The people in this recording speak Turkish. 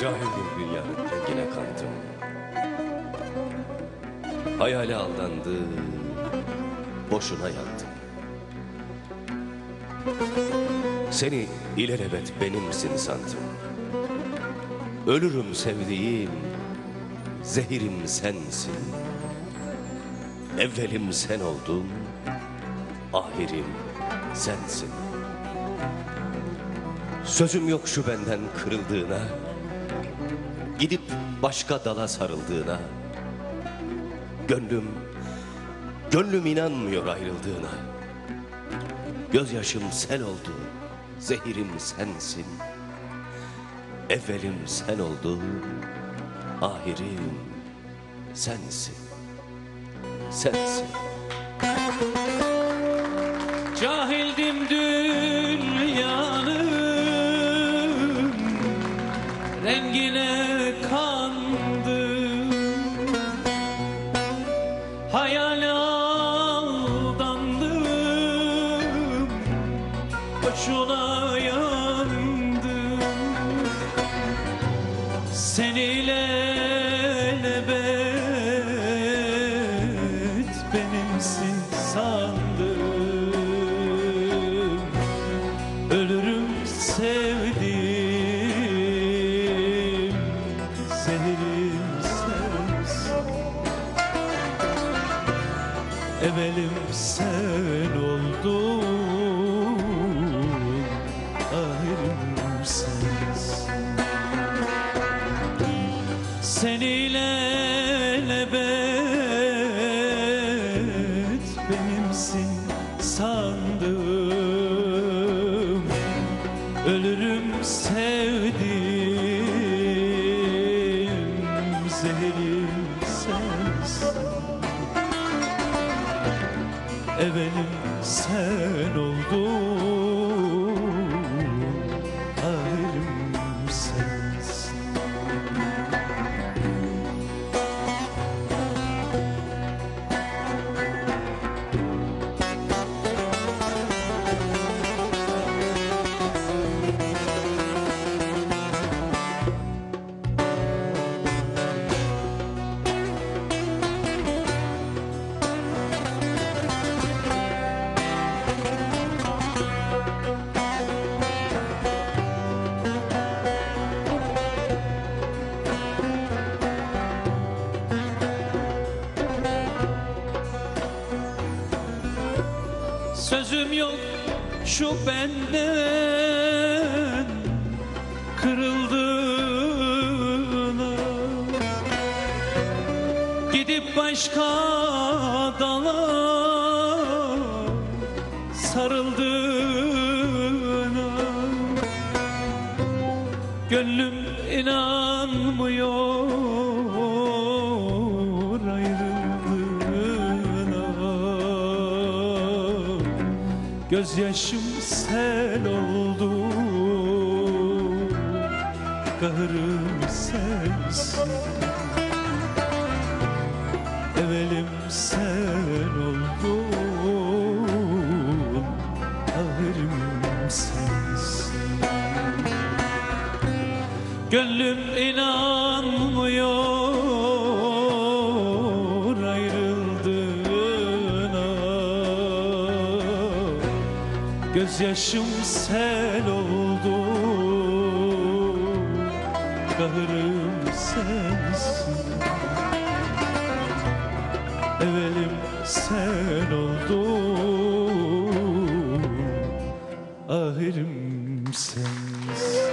Cahildim dünyanın rengine kandım. Hayale aldandı, boşuna yandım. Seni ilelebet benimsin sandım. Ölürüm sevdiğim, zehirim sensin. Evvelim sen oldun, ahirim sensin. Sözüm yok şu benden kırıldığına, gidip başka dala sarıldığına. Gönlüm, gönlüm inanmıyor ayrıldığına. Gözyaşım sel oldu, zehirim sensin. Evvelim sen oldun, ahirim sensin. Sensin. Cahildim dünyanın rengine Boşuna yandım. Seniyle lebet benimsin sandım. Ölürüm sevdim Zehirim sensin Evelim sen oldun lebet benimsin sandım Ölürüm sevdim zehirim sensin. Evelim sen oldun Sözüm yok şu benden kırıldığına Gidip başka dala sarıldığına Gönlüm inanmıyor Gözyaşım sel oldu. Kahrım sensin. Evelim sen oldun Ahirim sensin. Gönlüm inanmıyor Gözyaşım sel oldu. Kahrım sensin. Evelim sen oldun Ahirim sensin